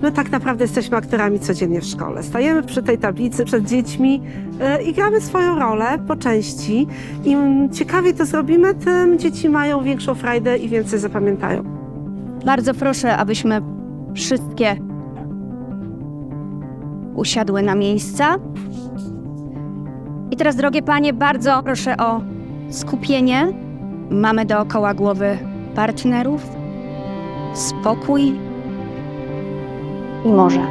My tak naprawdę jesteśmy aktorami codziennie w szkole. Stajemy przy tej tablicy przed dziećmi e, i gramy swoją rolę po części. Im ciekawiej to zrobimy, tym dzieci mają większą frajdę i więcej zapamiętają. Bardzo proszę, abyśmy wszystkie usiadły na miejsca. I teraz, drogie panie, bardzo proszę o skupienie. Mamy dookoła głowy partnerów, spokój i morze.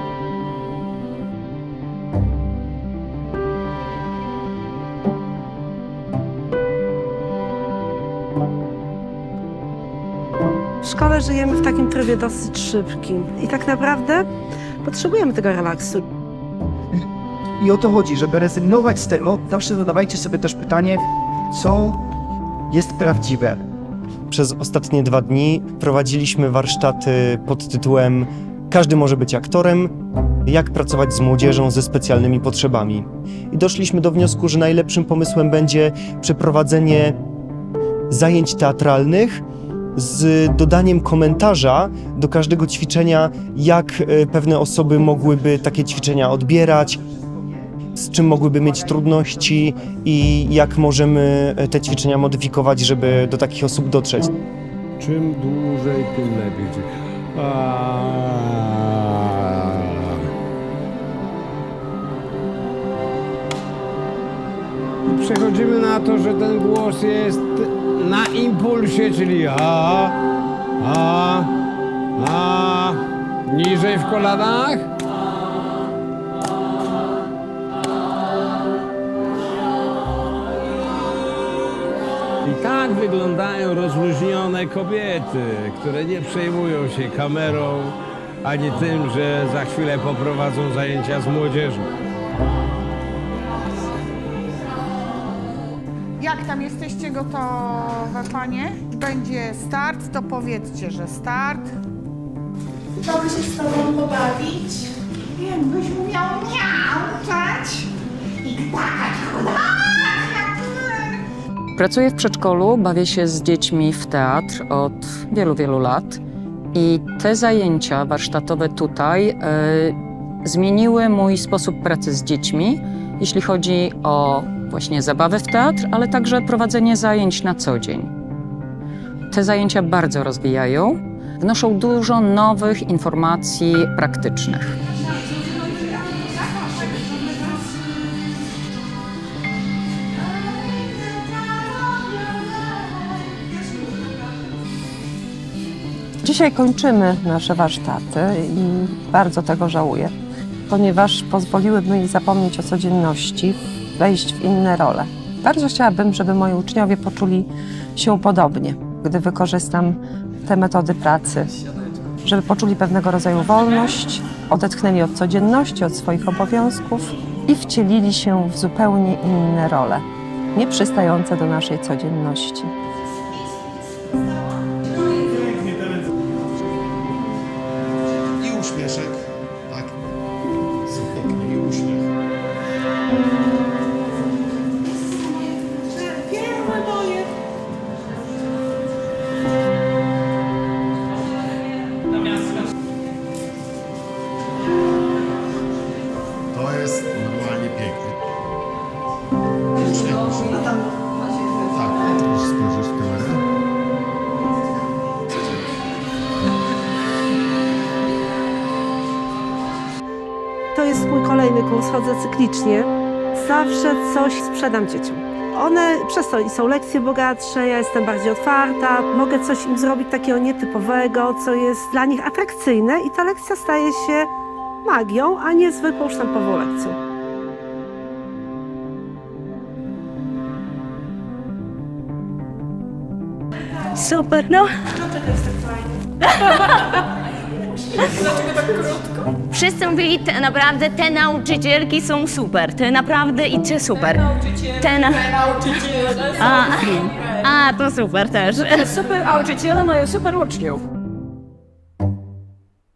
W szkole żyjemy w takim trybie dosyć szybkim i tak naprawdę potrzebujemy tego relaksu. I o to chodzi, żeby rezygnować z tego, zawsze zadawajcie sobie też pytanie, co jest prawdziwe. Przez ostatnie dwa dni prowadziliśmy warsztaty pod tytułem Każdy może być aktorem, jak pracować z młodzieżą ze specjalnymi potrzebami. I doszliśmy do wniosku, że najlepszym pomysłem będzie przeprowadzenie zajęć teatralnych z dodaniem komentarza do każdego ćwiczenia, jak e, pewne osoby mogłyby takie ćwiczenia odbierać, z czym mogłyby mieć trudności i jak możemy e, te ćwiczenia modyfikować, żeby do takich osób dotrzeć. Czym dłużej, tym lepiej. A... Przechodzimy na to, że ten głos jest na impulsie, czyli a, a, a, niżej w kolanach. I tak wyglądają rozluźnione kobiety, które nie przejmują się kamerą ani tym, że za chwilę poprowadzą zajęcia z młodzieżą. Jak tam jesteście gotowe, panie? Będzie start, to powiedzcie, że start. Mogę się z tobą pobawić? Wiem, byś umiał miauczać i gdakać. Pracuję w przedszkolu, bawię się z dziećmi w teatr od wielu, wielu lat. I te zajęcia warsztatowe tutaj e, zmieniły mój sposób pracy z dziećmi, jeśli chodzi o właśnie zabawę w teatr, ale także prowadzenie zajęć na co dzień. Te zajęcia bardzo rozwijają, wnoszą dużo nowych informacji praktycznych. Dzisiaj kończymy nasze warsztaty i bardzo tego żałuję, ponieważ pozwoliłyby mi zapomnieć o codzienności, wejść w inne role. Bardzo chciałabym, żeby moi uczniowie poczuli się podobnie, gdy wykorzystam te metody pracy, żeby poczuli pewnego rodzaju wolność, odetchnęli od codzienności, od swoich obowiązków i wcielili się w zupełnie inne role, nie przystające do naszej codzienności. To jest mój kolejny kurs, chodzę cyklicznie. Zawsze coś sprzedam dzieciom. One przez to są lekcje bogatsze, ja jestem bardziej otwarta, mogę coś im zrobić takiego nietypowego, co jest dla nich atrakcyjne i ta lekcja staje się magią, a nie zwykłą sztampową lekcją. Super, no. Wszyscy mówili, te, naprawdę te nauczycielki są super, te naprawdę idźcie super. Te na... A, a, to super też. Super nauczyciele mają super uczniów.